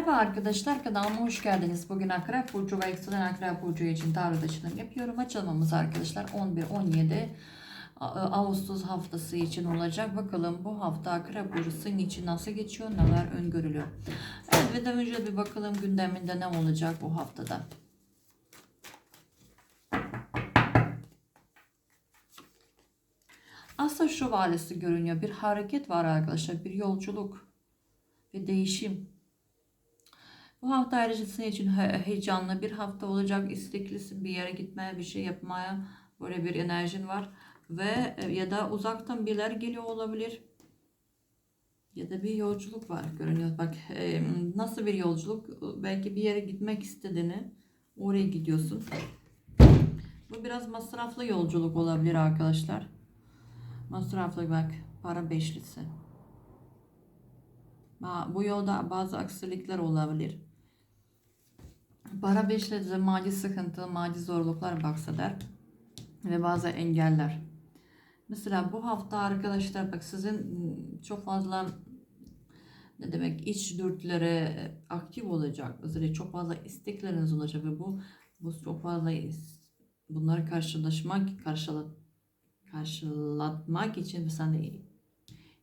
Merhaba arkadaşlar kanalıma hoş geldiniz. Bugün Akrep Burcu ve Yükselen Akrep Burcu için tarot açılım yapıyorum. Açılmamız arkadaşlar 11-17 A- Ağustos haftası için olacak. Bakalım bu hafta Akrep Burcu sizin için nasıl geçiyor, neler öngörülüyor. Evet ve önce bir bakalım gündeminde ne olacak bu haftada. Aslında şu valisi görünüyor. Bir hareket var arkadaşlar. Bir yolculuk. Bir değişim. Bu hafta ayrıca senin için he- heyecanlı bir hafta olacak. İsteklisin bir yere gitmeye, bir şey yapmaya. Böyle bir enerjin var. Ve e, ya da uzaktan birileri geliyor olabilir. Ya da bir yolculuk var görünüyor. Bak e, nasıl bir yolculuk? Belki bir yere gitmek istediğini oraya gidiyorsun. Bu biraz masraflı yolculuk olabilir arkadaşlar. Masraflı bak para beşlisi. Bu yolda bazı aksilikler olabilir. Para beşlisi maddi sıkıntı, maddi zorluklar bahseder. Ve bazı engeller. Mesela bu hafta arkadaşlar bak sizin ım, çok fazla ne demek iç dürtülere aktif olacak. Mesela çok fazla istekleriniz olacak ve bu bu çok fazla bunları karşılaşmak, karşılat, karşılatmak için sende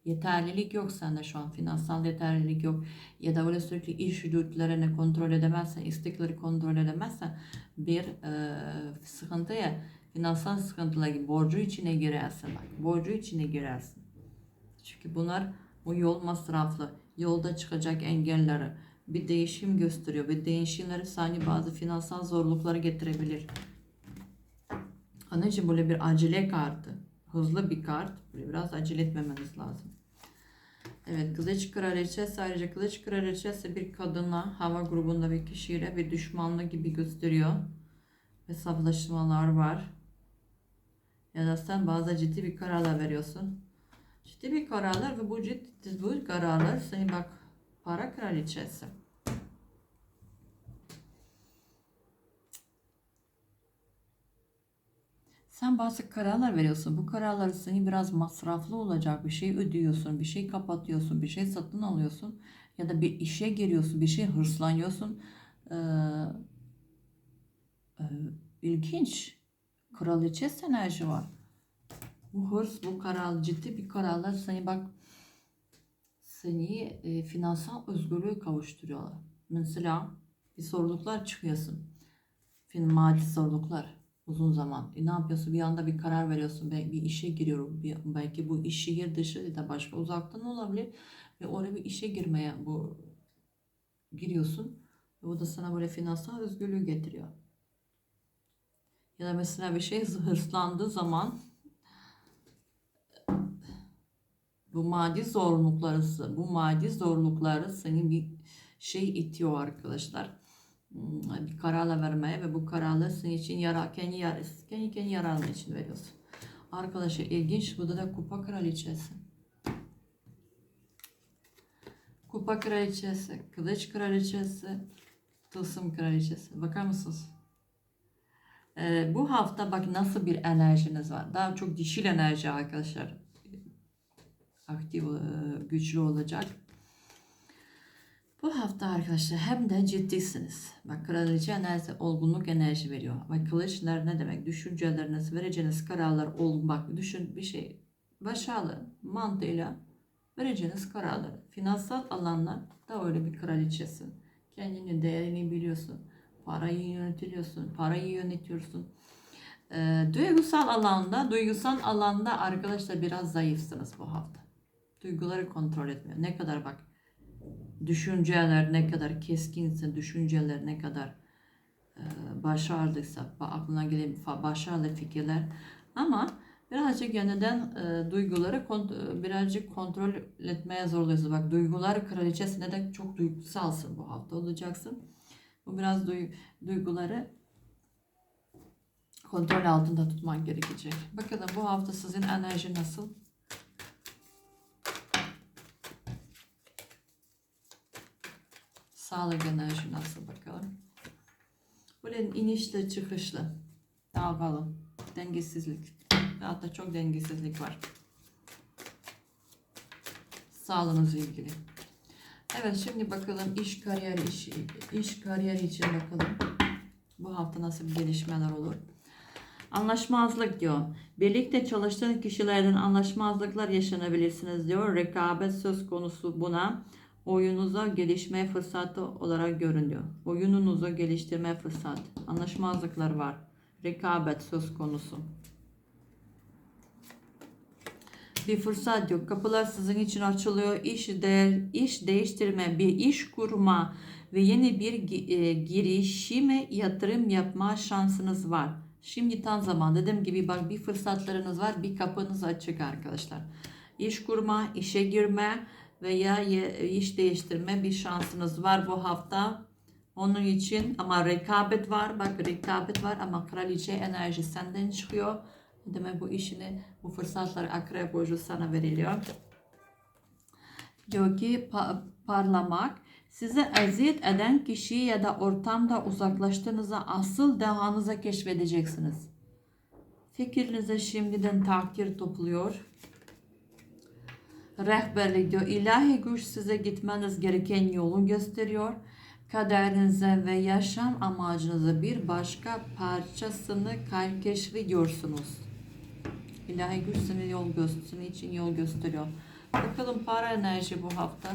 yeterlilik yok sende şu an finansal yeterlilik yok ya da öyle sürekli iş dürtülerini kontrol edemezsen istekleri kontrol edemezsen bir e, sıkıntıya finansal sıkıntılar borcu içine girersin bak borcu içine girersin çünkü bunlar bu yol masraflı yolda çıkacak engelleri bir değişim gösteriyor ve değişimleri sani bazı finansal zorlukları getirebilir. Onun böyle bir acele kartı. Hızlı bir kart. Böyle biraz acele etmemeniz lazım. Evet kılıç kraliçesi ayrıca kılıç kraliçesi bir kadınla hava grubunda bir kişiyle bir düşmanlık gibi gösteriyor. Hesaplaşmalar var. Ya da sen bazı ciddi bir kararlar veriyorsun. Ciddi bir kararlar ve bu ciddi bu kararlar seni bak para kraliçesi. Sen bazı kararlar veriyorsun. Bu kararlar seni biraz masraflı olacak. Bir şey ödüyorsun, bir şey kapatıyorsun, bir şey satın alıyorsun. Ya da bir işe giriyorsun, bir şey hırslanıyorsun. Ee, e. Kraliçe enerji var. Bu hırs, bu karar, ciddi bir kararlar seni bak seni e, finansal özgürlüğe kavuşturuyorlar. Mesela bir sorumluluklar çıkıyorsun. Fin maddi sorumluluklar uzun zaman. E, ne yapıyorsun? Bir anda bir karar veriyorsun. Belki bir işe giriyorum. Bir, belki bu iş şehir dışı ya da başka uzaktan olabilir. Ve oraya bir işe girmeye bu giriyorsun. Ve bu da sana böyle finansal özgürlüğü getiriyor. Ya da mesela bir şey hırslandığı zaman bu maddi zorlukları, bu maddi zorlukları seni bir şey itiyor arkadaşlar. Bir kararla vermeye ve bu kararla senin için yara, kendi, yar, kendi, kendi yararın için veriyorsun. Arkadaşlar ilginç. Bu da, da kupa kraliçesi. Kupa kraliçesi, kılıç kraliçesi, tılsım kraliçesi. Bakar mısınız? Ee, bu hafta bak nasıl bir enerjiniz var. Daha çok dişil enerji arkadaşlar. Aktif, e, güçlü olacak. Bu hafta arkadaşlar hem de ciddisiniz. Bak kraliçe enerjisi olgunluk enerji veriyor. Bak kılıçlar ne demek? Düşünceleriniz, vereceğiniz kararlar ol. Bak düşün bir şey. Başarılı mantığıyla vereceğiniz kararlar. Finansal alanlar da öyle bir kraliçesin. Kendini değerini biliyorsun. Parayı yönetiliyorsun. Parayı yönetiyorsun. Ee, duygusal alanda, duygusal alanda arkadaşlar biraz zayıfsınız bu hafta. Duyguları kontrol etmiyor. Ne kadar bak düşünceler ne kadar keskinse, düşünceler ne kadar e, başarılıysa, ba- aklına gelen başarılı fikirler ama birazcık yeniden e, duyguları e, birazcık kontrol etmeye zorluyorsun. Bak duygular kraliçesine de çok duygusalsın bu hafta olacaksın. Bu biraz duy- duyguları kontrol altında tutman gerekecek. Bakalım bu hafta sizin enerji nasıl? Sağlık enerji nasıl bakalım. Böyle inişli çıkışlı. Dalgalı. Dengesizlik. Hatta çok dengesizlik var. Sağlığınızla ilgili. Evet şimdi bakalım iş kariyer iş, iş kariyer için bakalım. Bu hafta nasıl gelişmeler olur? Anlaşmazlık diyor. Birlikte çalıştığın kişilerden anlaşmazlıklar yaşanabilirsiniz diyor. Rekabet söz konusu buna oyununuza gelişme fırsatı olarak görünüyor. Oyununuzu geliştirme fırsat. Anlaşmazlıklar var. Rekabet söz konusu. Bir fırsat yok. Kapılar sizin için açılıyor. İş değer, iş değiştirme, bir iş kurma ve yeni bir e, girişime yatırım yapma şansınız var. Şimdi tam zaman. Dediğim gibi bak bir fırsatlarınız var. Bir kapınız açık arkadaşlar. İş kurma, işe girme veya iş değiştirme bir şansınız var bu hafta. Onun için ama rekabet var. Bak rekabet var ama kraliçe enerji senden çıkıyor. Demek bu işini, bu fırsatlar akrep burcu sana veriliyor. Diyor ki pa- parlamak size eziyet eden kişi ya da ortamda uzaklaştığınızda asıl dehanızı keşfedeceksiniz. Fikrinize şimdiden takdir topluyor. Rehberlik diyor. İlahi güç size gitmeniz gereken yolu gösteriyor. Kaderinize ve yaşam amacınıza bir başka parçasını keşfediyorsunuz. İlahi güç seni yol göstersin için yol gösteriyor. Bakalım para enerji bu hafta.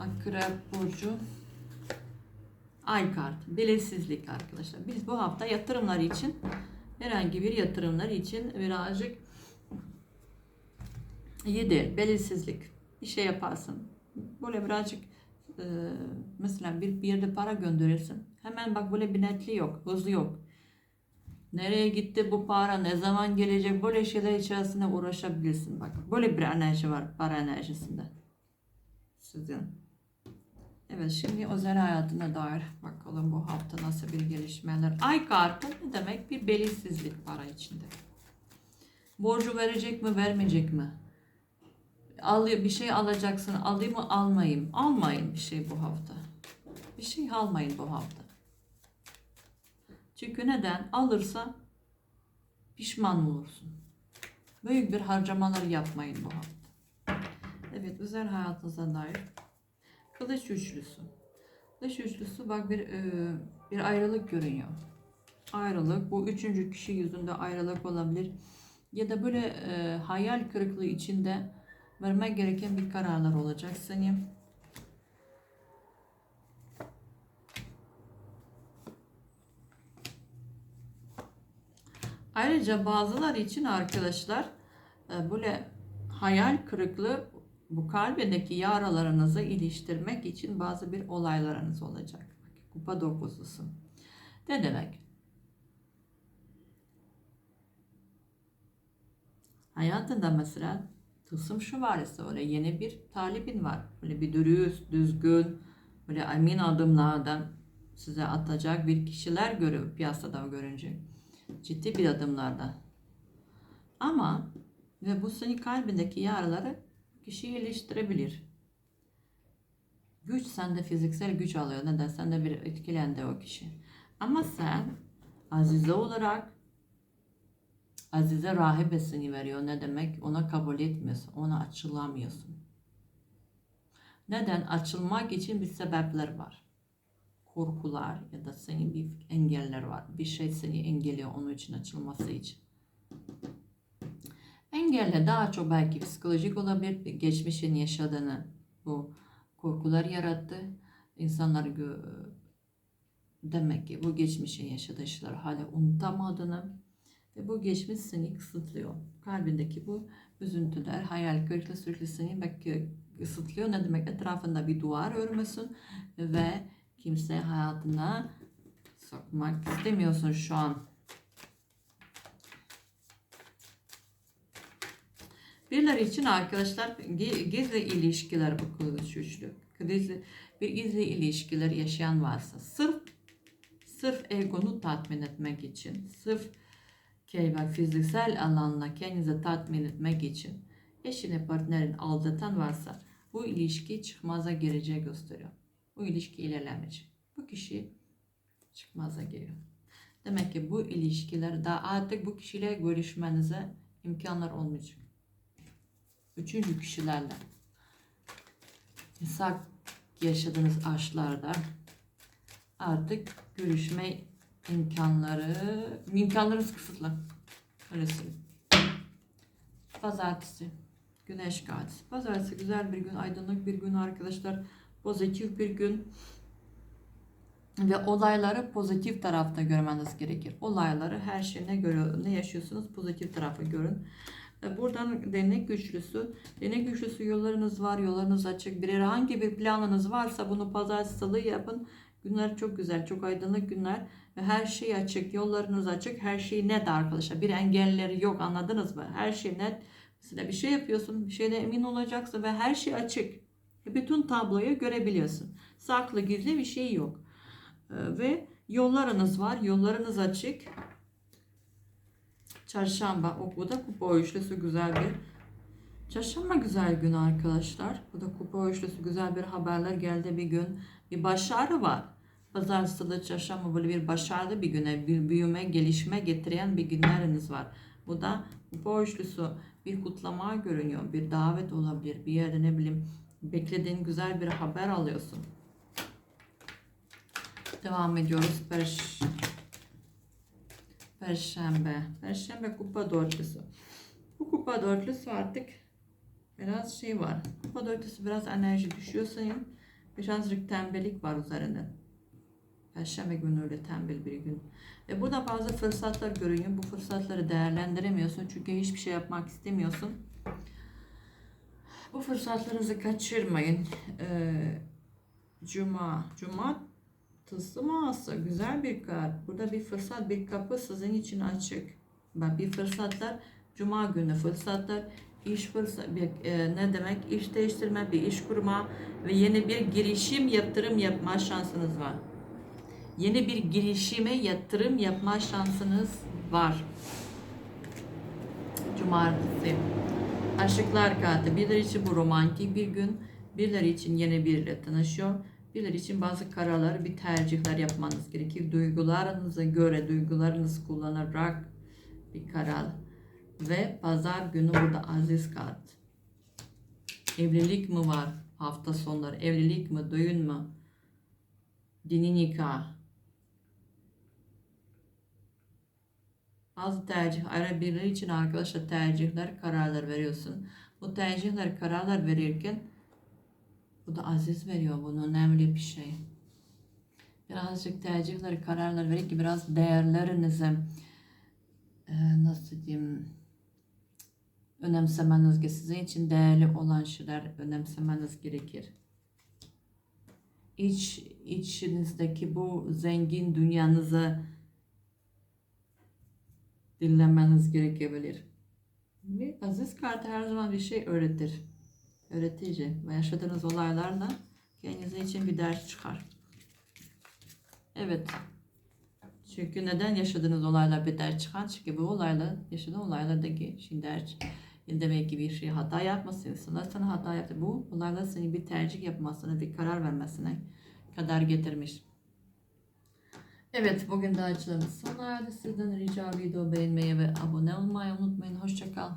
Akrep burcu. Ay kart. Belirsizlik arkadaşlar. Biz bu hafta yatırımlar için herhangi bir yatırımlar için birazcık iyi değil. Belirsizlik. Bir şey yaparsın. Böyle birazcık e, mesela bir, bir yerde para gönderirsin. Hemen bak böyle bir netliği yok. Hızlı yok. Nereye gitti bu para? Ne zaman gelecek? Böyle şeyler içerisinde uğraşabilirsin. Bak böyle bir enerji var para enerjisinde. Sizin. Evet şimdi özel hayatına dair bakalım bu hafta nasıl bir gelişmeler. Ay kartı ne demek? Bir belirsizlik para içinde. Borcu verecek mi vermeyecek mi? Al, bir şey alacaksın alayım mı almayayım. Almayın bir şey bu hafta. Bir şey almayın bu hafta. Çünkü neden? Alırsa pişman olursun. Büyük bir harcamalar yapmayın bu hafta. Evet özel hayatınıza dair. Kılıç üçlüsü. Kılıç üçlüsü bak bir e, bir ayrılık görünüyor. Ayrılık. Bu üçüncü kişi yüzünde ayrılık olabilir. Ya da böyle e, hayal kırıklığı içinde vermek gereken bir kararlar olacak senin. Ayrıca bazıları için arkadaşlar e, böyle hayal kırıklığı bu kalbindeki yaralarınızı iliştirmek için bazı bir olaylarınız olacak. Kupa dokuzusu. Ne demek? Hayatında mesela tılsım ise öyle yeni bir talibin var. Böyle bir dürüst, düzgün, böyle emin adımlardan size atacak bir kişiler görüyor piyasada görünce. Ciddi bir adımlarda. Ama ve bu senin kalbindeki yaraları kişiyi iyileştirebilir. Güç sende fiziksel güç alıyor. Neden? Sende bir etkilendi o kişi. Ama sen azize olarak Azize rahibesini veriyor. Ne demek? Ona kabul etmiyorsun. Ona açılamıyorsun. Neden? Açılmak için bir sebepler var. Korkular ya da senin bir engeller var. Bir şey seni engelliyor onun için açılması için. Engelle daha çok belki psikolojik olabilir. Geçmişin yaşadığını bu korkular yarattı. İnsanlar demek ki bu geçmişin yaşadığı şeyler hala unutamadığını ve bu geçmiş seni kısıtlıyor. Kalbindeki bu üzüntüler, hayal kırıklığı sürekli seni belki kısıtlıyor. Ne demek? Etrafında bir duvar örmüsün ve kimse hayatına sokmak istemiyorsun şu an. Birileri için arkadaşlar gi- gizli ilişkiler bu kılıç üçlü. Gizli, bir gizli ilişkiler yaşayan varsa sırf sırf egonu tatmin etmek için, sırf bak fiziksel alanla kendinizi tatmin etmek için eşini partnerin aldatan varsa bu ilişki çıkmaza gireceği gösteriyor. Bu ilişki ilerlemeyecek. Bu kişi çıkmaza giriyor. Demek ki bu ilişkiler daha artık bu kişiyle görüşmenize imkanlar olmayacak. Üçüncü kişilerle. yasak yaşadığınız aşklarda artık görüşme imkanları, imkanlarınız kısıtlı. Öyle söyleyeyim. Pazartesi. Güneş kartı. Pazartesi güzel bir gün, aydınlık bir gün arkadaşlar. Pozitif bir gün. Ve olayları pozitif tarafta görmeniz gerekir. Olayları her şey ne görüyor, ne yaşıyorsunuz pozitif tarafı görün. E, Buradan denek güçlüsü, denek güçlüsü yollarınız var, yollarınız açık. Bir herhangi bir planınız varsa bunu pazartesi salı yapın. Günler çok güzel, çok aydınlık günler ve her şey açık, yollarınız açık, her şey net arkadaşlar. Bir engelleri yok anladınız mı? Her şey net. Mesela bir şey yapıyorsun, bir şeyde emin olacaksın ve her şey açık. E, Bütün tabloyu görebiliyorsun. Saklı gizli bir şey yok. E, Ve yollarınız var, yollarınız açık. Çarşamba, o bu da kupa üçlüsü güzel bir. Çarşamba güzel gün arkadaşlar. Bu da kupa üçlüsü güzel bir haberler geldi bir gün. Bir başarı var. Pazar, salı, çarşamba böyle bir başarılı bir güne, bir büyüme, gelişme getiren bir günleriniz var. Bu da kupa üçlüsü bir kutlama görünüyor. Bir davet olabilir. Bir yerde ne bileyim beklediğin güzel bir haber alıyorsun. Devam ediyoruz. Perş Perşembe. Perşembe kupa dörtlüsü. Bu kupa dörtlüsü artık biraz şey var. Kupa dörtlüsü biraz enerji düşüyor sayın. Birazcık tembellik var üzerinde. Perşembe günü öyle tembel bir gün. Ve burada bazı fırsatlar görünüyor. Bu fırsatları değerlendiremiyorsun. Çünkü hiçbir şey yapmak istemiyorsun. Bu fırsatlarınızı kaçırmayın. Ee, Cuma. Cuma Tılsıması güzel bir kart. Burada bir fırsat, bir kapı sizin için açık. Bak bir fırsatlar, cuma günü fırsatlar, iş fırsat, bir, e, ne demek? İş değiştirme, bir iş kurma ve yeni bir girişim, yatırım yapma şansınız var. Yeni bir girişime yatırım yapma şansınız var. Cumartesi. Aşıklar kartı. Birileri için bu romantik bir gün. Birileri için yeni biriyle tanışıyor. Birileri için bazı kararlar, bir tercihler yapmanız gerekir. Duygularınıza göre, duygularınızı kullanarak bir karar. Ve pazar günü burada aziz kart. Evlilik mi var hafta sonları? Evlilik mi, düğün mü? Dini nikah. Bazı tercih, ara için arkadaşlar tercihler, kararlar veriyorsun. Bu tercihler, kararlar verirken bu da aziz veriyor. Bu önemli bir şey. Birazcık tercihler, kararlar verir ki biraz değerlerinizi e, nasıl diyeyim önemsemeniz gerekir. Sizin için değerli olan şeyler önemsemeniz gerekir. İç, içinizdeki bu zengin dünyanızı dinlemeniz gerekebilir. Ve aziz kartı her zaman bir şey öğretir öğretici ve yaşadığınız olaylarla kendinize için bir ders çıkar. Evet. Çünkü neden yaşadığınız olaylar bir ders çıkar? Çünkü bu olaylar, yaşadığın olaylardaki şimdi ders demek ki bir şey hata yapmasın. İnsanlar sana hata yaptı. Bu olaylar seni bir tercih yapmasına, bir karar vermesine kadar getirmiş. Evet, bugün de açılımız sona erdi. Sizden rica video beğenmeyi ve abone olmayı unutmayın. Hoşçakal.